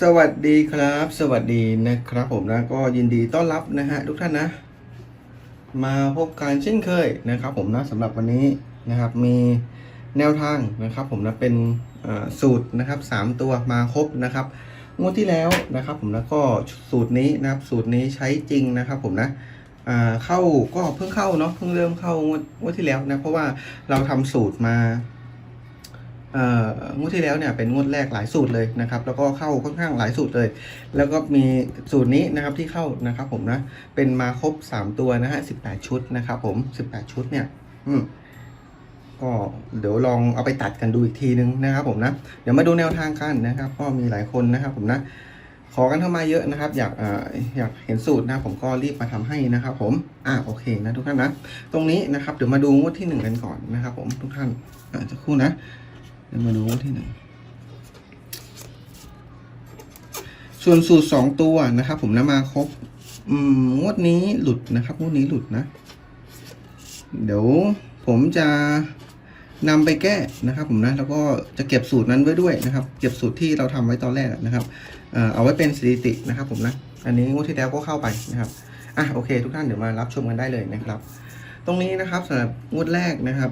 สวัสดีครับ สวัสดีนะครับ ผมนะก็ยินดีต้อนรับนะฮะทุกท่านนะ มาพบกันเช่นเคยนะครับ ผมนะสำหรับวันนี้นะครับ มีแนวทางนะครับ ผมนะเป็นสูตรนะครับสามตัวมาครบนะครับงวดที่แล้วนะครับ ผมนะก็สูตรนี้นะครับ สูตรนี้ใช้จริงนะครับ ผมนะเข้าก็เพิ่งเข้าเนาะเพิ่งเริ่มเข้างวดงวดที่แล้วนะเพราะว่าเราทำสูตรมา งวดที่แล้วเนี่ยเป็นงวดแรกหลายสูตรเลยนะครับแล้วก็เข้าค่อนข้างหลายสูตรเลย แล้วก็มีสูตรนี้นะครับที่เข้านะครับผมนะเป็นมาครบ 3 ตัวนะฮะ18ชุดนะครับผม 18 ชุดเนี่ยอืมก็เดี๋ยวลองเอาไปตัดกันดูอีกทีนึงนะครับผมนะเดี๋ยวมาดูแนวทางกันนะครับ ก็มีหลายคนนะครับผมนะขอกันเข้ามาเยอะนะครับ อยากออยากเห็นสูตรนะผมก็รีบมาทำให้นะครับผมอ่าโอเคนะทุกท่านนะ ตรงนี้นะครับเดี๋ยวมาดูงวดที่หนึ่งกันก่อนนะครับ ผมทุกท่านอ่าจะคู่นะ เดี๋ยวมาดูที่หนึ่งส่วนสูตรสองตัวนะครับ ผมนะมาครบงวดนี้หลุดนะครับงวดนี้หลุดนะ เดี๋ยวผมจะนำไปแก้นะครับ ผมนะแล้วก็จะเก็บสูตรนั้นไว้ด้วยนะครับ เก็บสูตรที่เราทำไว้ตอนแรกนะครับเอ่อเอาไว้เป็นสถิตินะครับ ผมนะอันนี้งวดที่แล้วก็เข้าไปนะครับอะโอเค ทุกท่านเดี๋ยวมารับชมกันได้เลยนะครับ ตรงนี้นะครับสำหรับงวดแรกนะครับ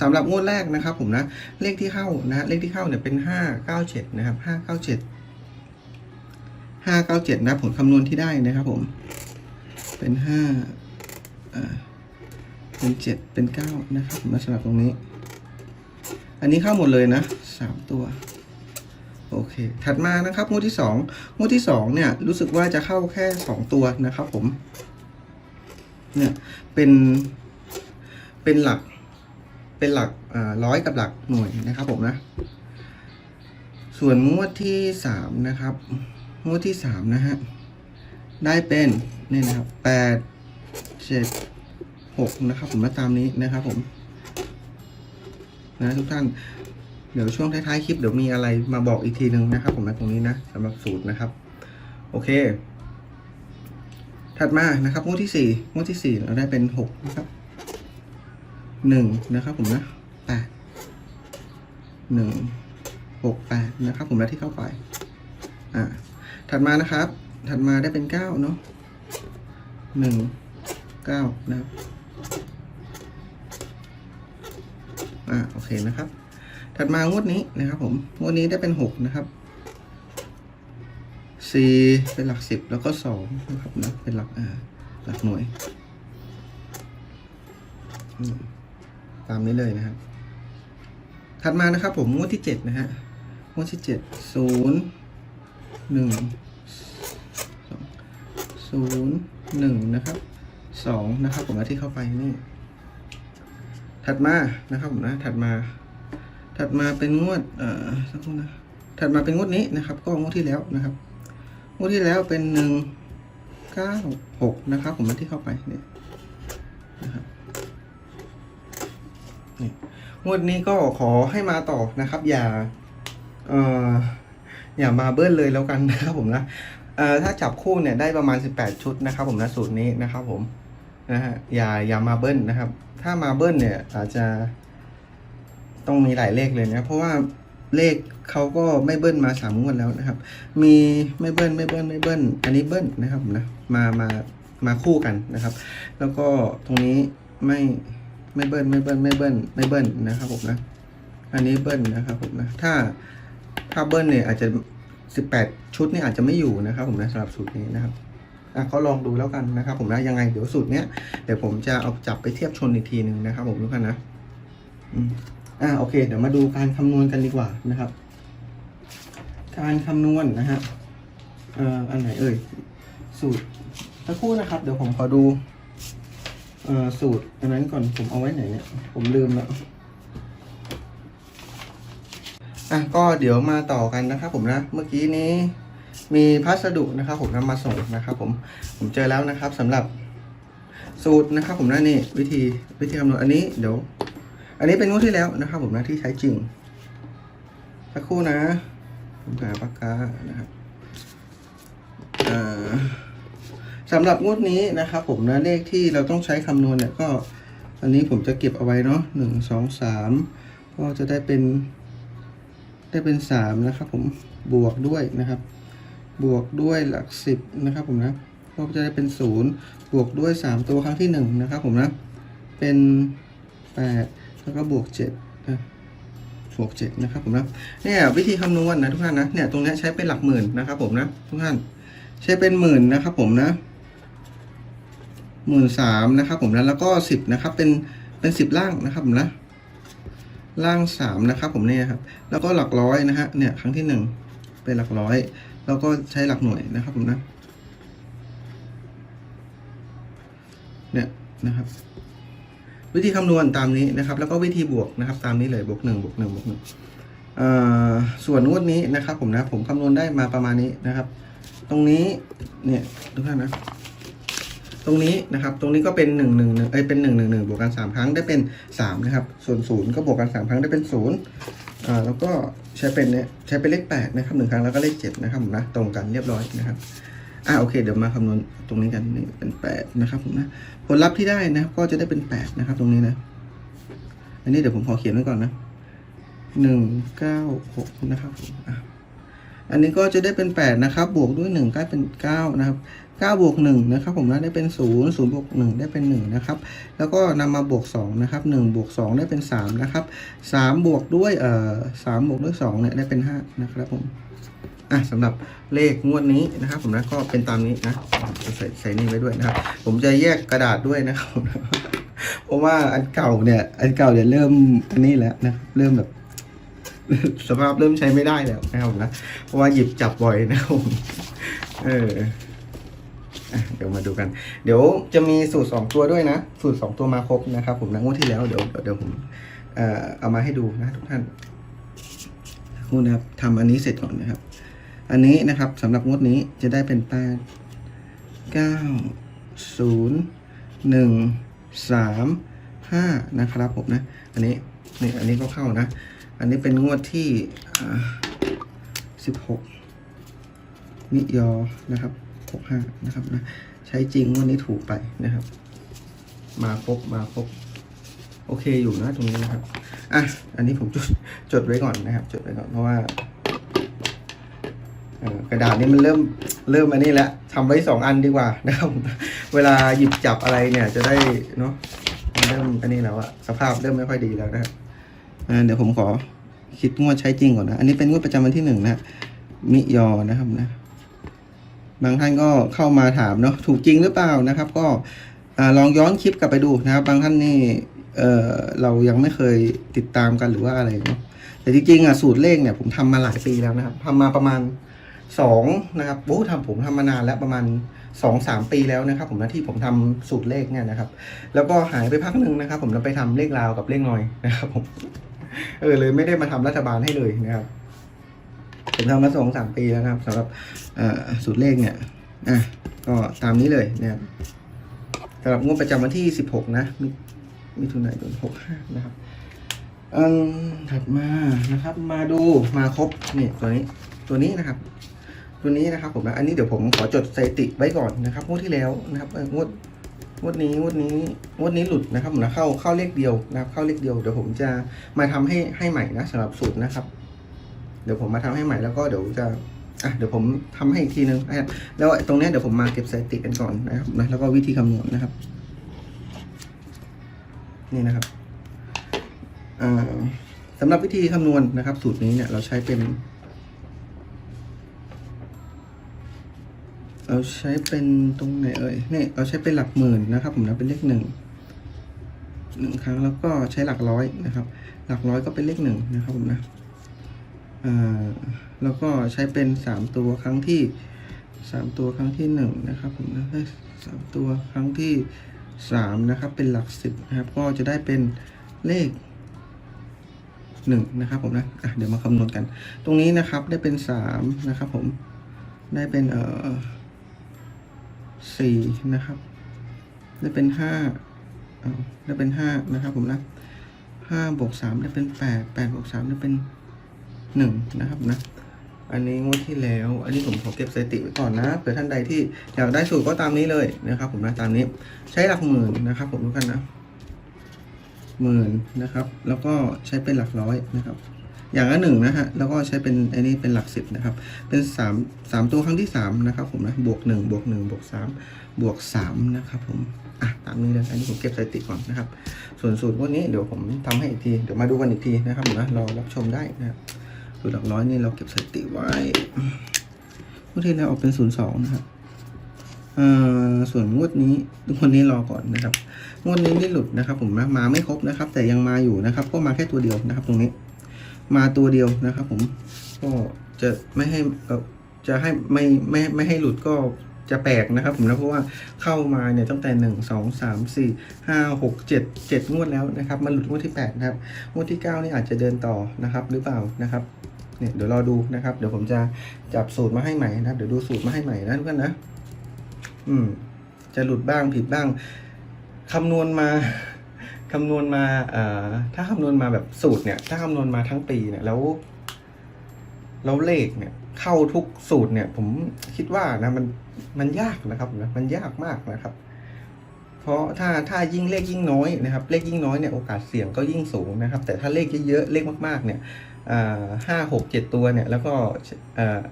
สำหรับงวดแรกนะครับผมนะเลขที่เข้านะเลขที่เข้าเนี่ยเป็นห้าเก้าเจ็ดนะครับห้าเก้าเจ็ดห้าเก้าเจ็ดนะผลคำนวณที่ได้นะครับผม เป็นห้าอ่าเป็นเจ็ดเป็นเก้านะครับมนะสำหรับตรงนี้ อันนี้เข้าหมดเลยนะสามตัวโอเค ถัดมานะครับงวดที่สองงวดที่สองเนี่ยรู้สึกว่าจะเข้าแค่สองตัวนะครับผม เนี่ยเป็นเป็นหลัก เป็นหลักร้อยกับหลักหน่วยนะครับผมนะ ส่วนงวดที่สามนะครับ งวดที่สามนะฮะ ได้เป็นนี่นะครับแปดเจ็ดหกนะครับ ผมมาตามนี้นะครับผม นะทุกท่าน เดี๋ยวช่วงท้ายๆคลิปเดี๋ยวมีอะไรมาบอกอีกทีหนึ่งนะครับ ผมนะตรงนี้นะสำหรับสูตรนะครับ โอเค ถัดมานะครับงวดที่สี่งวดที่สี่เราได้เป็นหกนะครับ หนึ่งนะครับผมนะแปดหนึ่งหกแปดนะครับผมแล้วที่เข้าไป อ่า ถัดมานะครับ ถัดมาได้เป็นเก้าเนาะหนึ่งเก้านะครับ อ่า โอเคนะครับ ถัดมางวดนี้นะครับ ผม งวดนี้ได้เป็นหกนะครับสี่เป็นหลักสิบแล้วก็สองนะครับนะ เป็นหลักอ่า หลักหน่วย อืม ตามนี้เลยนะครับ ถัดมานะครับผมงวดที่เจ็ดนะฮะงวดที่เจ็ดศูนย์หนึ่งศูนย์หนึ่งนะครับสองนะครับผมเอาที่เข้าไปนี่ถัดมานะครับผมนะถัดมา ถัดมาเป็นงวดเอ่อสักครู่นะถัดมาเป็นงวดนี้นะครับ ก็งวดที่แล้วนะครับงวดที่แล้วเป็นหนึ่งเก้าหกนะครับ ผมเอาที่เข้าไปเนี่ยนะครับ งวดนี้ก็ขอให้มาต่อนะครับ อย่าเอ่ออย่ามาเบิ้ลเลยแล้วกันนะครับผมนะเอ่อถ้าจับคู่เนี่ยได้ประมาณ 18 ชุดนะครับ ผมนะสูตรนี้นะครับ ผมนะฮะอย่าอย่ามาเบิ้ลนะครับ ถ้ามาเบิ้ลเนี่ย อาจจะต้องมีหลายเลขเลยนะเพราะว่าเลขเขาก็ไม่เบิ้ลมาสามงวดแล้วนะครับ มีไม่เบิ้ลไม่เบิ้ลไม่เบิ้ลอันนี้เบิ้ลนะครับนะมามามาคู่กันนะครับ แล้วก็ตรงนี้ไม่ ไม่เบิ้ลไม่เบิ้ลไม่เบิ้ลไม่เบิ้ลนะครับผมนะ อันนี้เบิ้ลนะครับผมนะ ถ้าถ้าเบิ้ลเนี่ยอาจจะสิบแปดชุดนี่อาจจะไม่อยู่นะครับผมนะสำหรับสูตรนี้นะครับอะก็ลองดูแล้วกันนะครับ ผมนะยังไงเดี๋ยวสูตรเนี้ยเดี๋ยวผมจะเอาจับไปเทียบชนอีกทีหนึ่งนะครับ ผมทุกท่านนะอืมอ่าโอเค เดี๋ยวมาดูการคำนวณกันดีกว่านะครับ การคำนวณนะฮะเอ่ออันไหนเอ่ยสูตรสักครู่นะครับ เดี๋ยวผมขอดู สูตรอันนั้นก่อนผมเอาไว้ไหนเนี่ย ผมลืมแล้วอะก็เดี๋ยวมาต่อกันนะครับผมนะเมื่อกี้นี้มีพัสดุนะครับ ผมนำมาส่งนะครับ ผมผมเจอแล้วนะครับสำหรับสูตรนะครับ ผมนะนี่วิธีวิธีคำนวณอันนี้เดี๋ยว อันนี้เป็นงวดที่แล้วนะครับ ผมนะที่ใช้จริงสักครู่นะ ผมหาปากกานะครับอ่า สำหรับงวดนี้นะครับผมนะเลขที่เราต้องใช้คำนวณเนี่ยก็ อันนี้ผมจะเก็บเอาไว้เนาะหนึ่งสองสามก็จะได้เป็น ได้เป็นสามนะครับผมบวกด้วยนะครับ บวกด้วยหลักสิบนะครับผมนะก็จะได้เป็นศูนย์บวกด้วยสามตัวครั้งที่หนึ่งนะครับผมนะเป็นแปดแล้วก็บวกเจ็ดนะบวกเจ็ดนะครับผมนะเนี่ยวิธีคำนวณนะทุกท่านนะเนี่ยตรงนี้ใช้เป็นหลักหมื่นนะครับผมนะทุกท่านใช้เป็นหมื่นนะครับผมนะ หมื่นสามนะครับผมนะแล้วก็สิบนะครับเป็นเป็นสิบล่างนะครับผมนะล่างสามนะครับผมเนี่ยครับแล้วก็หลักร้อยนะฮะเนี่ยครั้งที่หนึ่งเป็นหลักร้อย แล้วก็ใช้หลักหน่วยนะครับผมนะเนี่ยนะครับ วิธีคำนวณตามนี้นะครับ แล้วก็วิธีบวกนะครับ ตามนี้เลยบวกหนึ่งบวกหนึ่งบวกหนึ่งเออส่วนงวดนี้นะครับ ผมนะผมคำนวณได้มาประมาณนี้นะครับ ตรงนี้เนี่ยทุกท่านนะ ตรงนี้นะครับ ตรงนี้ก็เป็นหนึ่งหนึ่งหนึ่งเอ้ยเป็นหนึ่งหนึ่งหนึ่งบวกกันสามครั้งได้เป็นสามนะครับ ส่วนศูนย์ก็บวกกันสามครั้งได้เป็นศูนย์อ่าแล้วก็ใช้เป็นเนี่ยใช้เป็นเลขแปดนะครับหนึ่งครั้งแล้วก็เลขเจ็ดนะครับผมนะตรงกันเรียบร้อยนะครับอ่าโอเค เดี๋ยวมาคำนวณตรงนี้กันนี่เป็นแปดนะครับผมนะผลลัพธ์ที่ได้นะครับก็จะได้เป็นแปดนะครับ ตรงนี้นะ อันนี้เดี๋ยวผมขอเขียนไว้ก่อนนะหนึ่งเก้าหกนะครับผมอะ อันนี้ก็จะได้เป็นแปดนะครับ บวกด้วยหนึ่งก็เป็นเก้านะครับเก้าบวกหนึ่งนะครับผมนะได้เป็นศูนย์ศูนย์บวกหนึ่งได้เป็นหนึ่งนะครับแล้วก็นำมาบวกสองนะครับหนึ่งบวกสองได้เป็นสามนะครับสามบวกด้วยเอ่อสามบวกด้วยสองเนี่ยได้เป็นห้านะครับผมอะสำหรับเลขงวดนี้นะครับ ผมนะก็เป็นตามนี้นะจะใส่ใส่นี่ไว้ด้วยนะครับ ผมจะแยกกระดาษด้วยนะครับเพราะว่าอันเก่าเนี่ยอันเก่าเนี่ยเริ่มอันนี้แล้วนะเริ่มแบบ สภาพเริ่มใช้ไม่ได้แล้วนะครับนะเพราะว่าหยิบจับบ่อยนะครับผมเออเดี๋ยวมาดูกัน เดี๋ยวจะมีสูตรสองตัวด้วยนะ สูตรสองตัวมาครบนะครับ ผมนะงวดที่แล้วเดี๋ยวเดี๋ยวผมเอ่อเอามาให้ดูนะทุกท่านงวดนะครับทำอันนี้เสร็จก่อนนะครับ อันนี้นะครับสำหรับงวดนี้จะได้เป็นแปดเก้าศูนย์หนึ่งสามห้านะครับผมนะ อันนี้นี่อันนี้ก็เข้านะ อันนี้เป็นงวดที่สิบหกมิยอนะครับหกห้านะครับนะใช้จริงงวดนี้ถูกไปนะครับ มาครบมาครบโอเคอยู่นะตรงนี้นะครับ อะ อันนี้ผมจดจดไว้ก่อนนะครับ จดไว้ก่อนเพราะว่า กระดาษนี้มันเริ่มเริ่มอันนี้แล้วทำไว้สองอันดีกว่านะครับ เวลาหยิบจับอะไรเนี่ยจะได้เนาะมันเริ่มอันนี้แล้วอะสภาพเริ่มไม่ค่อยดีแล้วนะครับ เดี๋ยวผมขอคิดงวดใช้จริงก่อนนะ อันนี้เป็นงวดประจำวันที่หนึ่งนะมิยอนะครับนะ บางท่านก็เข้ามาถามเนาะถูกจริงหรือเปล่านะครับ ก็อลองย้อนคลิปกลับไปดูนะครับ บางท่านนี่เออเรายังไม่เคยติดตามกันหรือว่าอะไรเนาะแต่จริงๆอะสูตรเลขเนี่ยผมทำมาหลายปีแล้วนะครับทำมาประมาณสองนะครับโอ้ทำผมทำมานานแล้วประมาณสองสามปีแล้วนะครับ ผมนะที่ผมทำสูตรเลขเนี่ยนะครับ แล้วก็หายไปพักหนึ่งนะครับ ผมแล้วไปทำเลขราวกับเลขน้อยนะครับผม เออเลยไม่ได้มาทำรัฐบาลให้เลยนะครับผมทำมาสองสามปีแล้วนะครับสำหรับสูตรเลขเนี่ยอะก็ตามนี้เลยนะครับสำหรับงวดประจำวันที่สิบหกนะมิมิถุนายนหกห้านะครับอันถัดมานะครับ มาดูมาครบนี่ตัวนี้ตัวนี้นะครับ ตัวนี้นะครับผมนะอันนี้เดี๋ยวผมขอจดสถิติไว้ก่อนนะครับงวดที่แล้วนะครับงวด งวดนี้งวดนี้งวดนี้หลุดนะครับผมนะเข้าเข้าเลขเดียวนะครับ เข้าเลขเดียวเดี๋ยวผมจะมาทำให้ให้ใหม่นะสำหรับสูตรนะครับ เดี๋ยวผมมาทำให้ใหม่แล้วก็เดี๋ยวจะอะเดี๋ยวผมทำให้อีกทีนึงนะแล้วไอตรงนี้เดี๋ยวผมมาเก็บสถิติกันก่อนนะครับนะแล้วก็วิธีคำนวณนะครับ นี่นะครับอ่าสำหรับวิธีคำนวณนะครับ สูตรนี้เนี่ยเราใช้เป็น เราใช้เป็นตรงไหนเอ่ยนี่เราใช้เป็นหลักหมื่นนะครับผมนะเป็นเลขหนึ่งหนึ่งครั้งแล้วก็ใช้หลักร้อยนะครับ หลักร้อยก็เป็นเลขหนึ่งนะครับผมนะอ่าแล้วก็ใช้เป็นสามตัวครั้งที่สามตัวครั้งที่หนึ่งนะครับผมนะสามตัวครั้งที่สามนะครับเป็นหลักสิบนะครับ ก็จะได้เป็นเลขหนึ่งนะครับผมนะอะเดี๋ยวมาคำนวณกัน ตรงนี้นะครับได้เป็นสามนะครับผมได้เป็นเอ่อ สี่นะครับ ได้เป็นห้าได้เป็นห้านะครับผมนะห้าบวกสามได้เป็นแปดแปดบวกสามได้เป็นหนึ่งนะครับนะ อันนี้งวดที่แล้ว อันนี้ผมขอเก็บสถิติไว้ก่อนนะเผื่อท่านใดที่อยากได้สูตรก็ตามนี้เลยนะครับ ผมนะตามนี้ใช้หลักหมื่นนะครับ ผมทุกท่านนะหมื่นนะครับ แล้วก็ใช้เป็นหลักร้อยนะครับ อย่างละหนึ่งนะฮะแล้วก็ใช้เป็นอ้นี่เป็นหลักสิบนะครับ เป็นสามสามตัวครั้งที่สามนะครับผมนะบวกหนึ่งบวกหนึ่งบวกสามบวกสามนะครับผมอะตามนี้เลยอันนี้ผมเก็บสถิติก่อนนะครับ ส่วนสูตรพวกนี้เดี๋ยวผมทำให้อีกทีเดี๋ยวมาดูกันอีกทีนะครับผมนะรอรับชมได้นะครับสูตรหลักร้อยนี่เราเก็บสถิติไว้เมื่อที่แล้วออกเป็นศูนย์สองนะครับเอ่อส่วนงวดนี้ทุกคนนี้รอก่อนนะครับงวดนี้ไม่หลุดนะครับ ผมนะมาไม่ครบนะครับ แต่ยังมาอยู่นะครับ ก็มาแค่ตัวเดียวนะครับ ตรงนี้ มาตัวเดียวนะครับ ผมก็จะไม่ให้จะให้ไม่ไม่ไม่ให้หลุดก็จะแปลกนะครับ ผมนะเพราะว่าเข้ามาเนี่ยตั้งแต่หนึ่งสองสามสี่ห้าหกเจ็ดเจ็ดงวดแล้วนะครับมาหลุดงวดที่แปดนะครับงวดที่เก้านี่อาจจะเดินต่อนะครับ หรือเปล่านะครับเนี่ยเดี๋ยวรอดูนะครับ เดี๋ยวผมจะจับสูตรมาให้ใหม่นะครับ เดี๋ยวดูสูตรมาให้ใหม่นะทุกท่านนะ อืม จะหลุดบ้างผิดบ้างคำนวณมา คำนวณมาเอ่อถ้าคำนวณมาแบบสูตรเนี่ย ถ้าคำนวณมาทั้งปีเนี่ยแล้วแล้วเลขเนี่ย เข้าทุกสูตรเนี่ย ผมคิดว่านะมันมันยากนะครับนะมันยากมากนะครับ เพราะถ้าถ้ายิ่งเลขยิ่งน้อยนะครับ เลขยิ่งน้อยเนี่ยโอกาสเสี่ยงก็ยิ่งสูงนะครับ แต่ถ้าเลขเยอะๆเลขมากๆ เนี่ยห้าหกเจ็ดตัวเนี่ย แล้วก็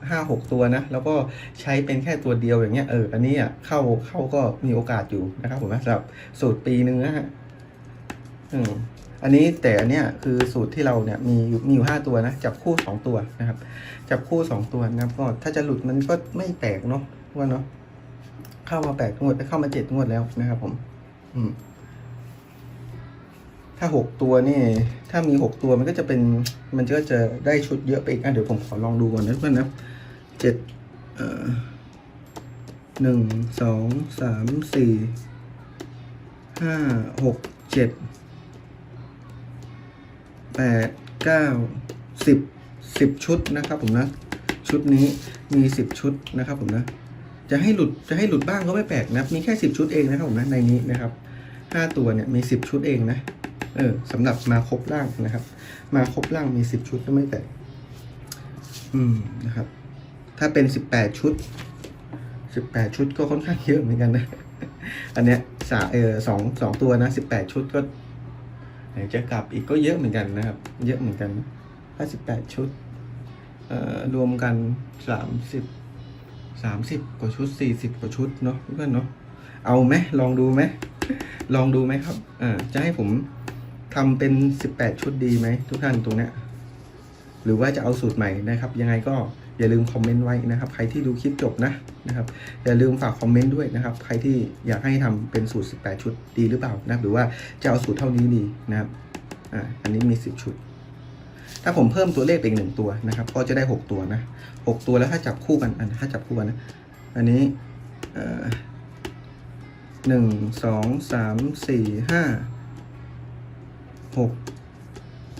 ห้าหกตัวนะ แล้วก็ใช้เป็นแค่ตัวเดียวอย่างเงี้ยเอออันนี้อะเข้าเข้าก็มีโอกาสอยู่นะครับผมนะสำหรับสูตรปีหนึ่งนะฮะ อืมอันนี้แต่อันเนี้ยคือสูตรที่เราเนี่ยมีมีอยู่ห้าตัวนะจับคู่สองตัวนะครับ จับคู่สองตัวนะครับ ก็ถ้าจะหลุดมันก็ไม่แปลกเนาะว่าเนาะเข้ามาแปดงวดเข้ามาเจ็ดงวดแล้วนะครับ ผม อืม ถ้าหกตัวนี่ ถ้ามีหกตัวมันก็จะเป็น มันก็จะได้ชุดเยอะไปอีกอะเดี๋ยวผมขอลองดูก่อนนะเพื่อนนะเจ็ดเอ่อหนึ่งสองสามสี่ห้าหกเจ็ด แปดเก้าสิบสิบชุดนะครับผมนะ ชุดนี้มีสิบชุดนะครับผมนะ จะให้หลุดจะให้หลุดบ้างก็ไม่แปลกนะ มีแค่สิบชุดเองนะครับผมนะในนี้นะครับห้าตัวเนี่ยมีสิบชุดเองนะเออสำหรับมาครบร่างนะครับ มาครบร่างมีสิบชุดก็ไม่แปลกอืมนะครับ ถ้าเป็นสิบแปดชุดสิบแปดชุดก็ค่อนข้างเยอะเหมือนกันนะ อันเนี้ยสาเออสองสองตัวนะสิบแปดชุดก็ จะกลับอีกก็เยอะเหมือนกันนะครับ เยอะเหมือนกันถ้าสิบแปดชุดรวมกันสามสิบสามสิบกว่าชุดสี่สิบกว่าชุดเนาะเพื่อนเนาะเอาไหมลองดูไหมลองดูไหมครับอ่าจะให้ผมทำเป็นสิบแปดชุดดีไหมทุกท่านตรงเนี้ยหรือว่าจะเอาสูตรใหม่นะครับ ยังไงก็ อย่าลืมคอมเมนต์ไว้นะครับใครที่ดูคลิปจบนะนะครับอย่าลืมฝากคอมเมนต์ด้วยนะครับใครที่อยากให้ทำเป็นสูตร 18 ชุดดีหรือเปล่านะรหรือว่าจะเอาสูตรเท่านี้ดีนะครับอ่าอันนี้มี 10 ชุด ถ้าผมเพิ่มตัวเลขไปอีกหนึ่งตัวนะครับก็จะได้ 6 ตัวนะ6ตัวแล้วถ้าจับคู่กันอันถ้าจับคู่กันนะอันนี้หนึ่งสองสามสี่ห้าหก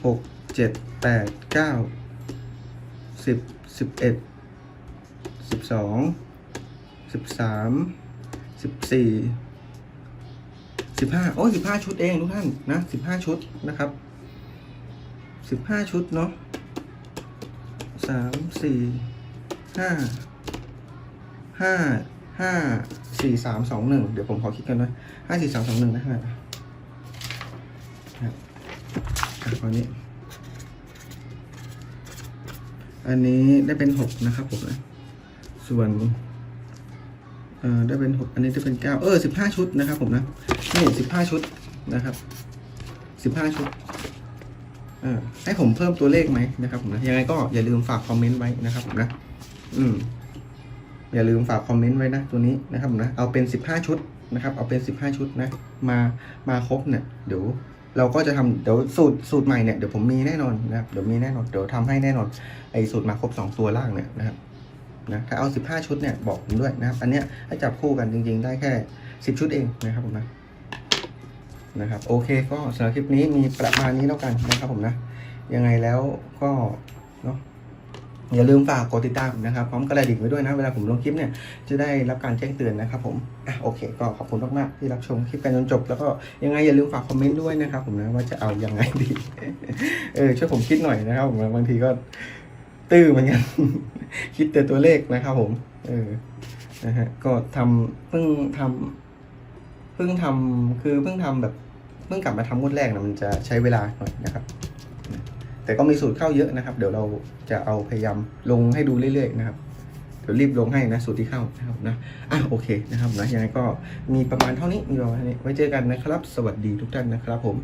หกเจ็ดแปดเก้าสิบ สิบเอ็ดสิบสองสิบสามสิบสี่สิบห้าโอ้สิบห้าชุดเองทุกท่านนะสิบห้าชุดนะครับสิบห้าชุดเนาะสามสี่ห้าห้าห้าสี่สามสองหนึ่งเดี๋ยวผมขอคิดกันนะห้าสี่สามสองหนึ่งนะฮะครับอะตอนนี้ อันนี้ได้เป็นหกนะครับผมนะ ส่วนเอ่อได้เป็นหกอันนี้ได้เป็นเก้าเออสิบห้าชุดนะครับผมนะ นี่สิบห้าชุดนะครับสิบห้าชุดเออให้ผมเพิ่มตัวเลขไหมนะครับผมนะ ยังไงก็อย่าลืมฝากคอมเมนต์ไว้นะครับผมนะ อืม อย่าลืมฝากคอมเมนต์ไว้นะตัวนี้นะครับผมนะ เอาเป็นสิบห้าชุดนะครับ เอาเป็นสิบห้าชุดนะ มา มาครบเนี่ย เดี๋ยว เราก็จะทำเดี๋ยวสูตรสูตรใหม่เนี่ยเดี๋ยวผมมีแน่นอนนะครับเดี๋ยวมีแน่นอนเดี๋ยวทำให้แน่นอนไอ้สูตรมาครบสองตัวล่างเนี่ยนะครับนะถ้าเอาสิบห้าชุดเนี่ยบอกผมด้วยนะครับ อันเนี้ยให้จับคู่กันจริง ๆ ได้แค่สิบชุดเองนะครับผมนะนะครับโอเคก็สำหรับคลิปนี้มีประมาณนี้แล้วกันนะครับผมนะยังไงแล้วก็เนาะ อย่าลืมฝากกดติดตามนะครับ พร้อมกระดิ่งไว้ด้วยนะ เวลาผมลงคลิปเนี่ยจะได้รับการแจ้งเตือนนะครับผมอะโอเค ก็ขอบคุณมากๆที่รับชมคลิปกันจนจบ แล้วก็ยังไงอย่าลืมฝากคอมเมนต์ด้วยนะครับผมนะว่าจะเอายังไงดีเออช่วยผมคิดหน่อยนะครับผมบางทีก็ตื้อเหมือนกัน คิดแต่ตัวเลขนะครับผม เออนะฮะก็ทำเพิ่งทำเพิ่งทำคือเพิ่งทำแบบเพิ่งกลับมาทำงวดแรกนะมันจะใช้เวลาหน่อยนะครับ แต่ก็มีสูตรเข้าเยอะนะครับ เดี๋ยวเราจะเอาพยายามลงให้ดูเรื่อยๆนะครับเดี๋ยวรีบลงให้นะสูตรที่เข้านะครับนะอะโอเคนะครับนะยังไงก็มีประมาณเท่านี้มีประมาณเท่านี้ไว้เจอกันนะครับ สวัสดีทุกท่านนะครับผม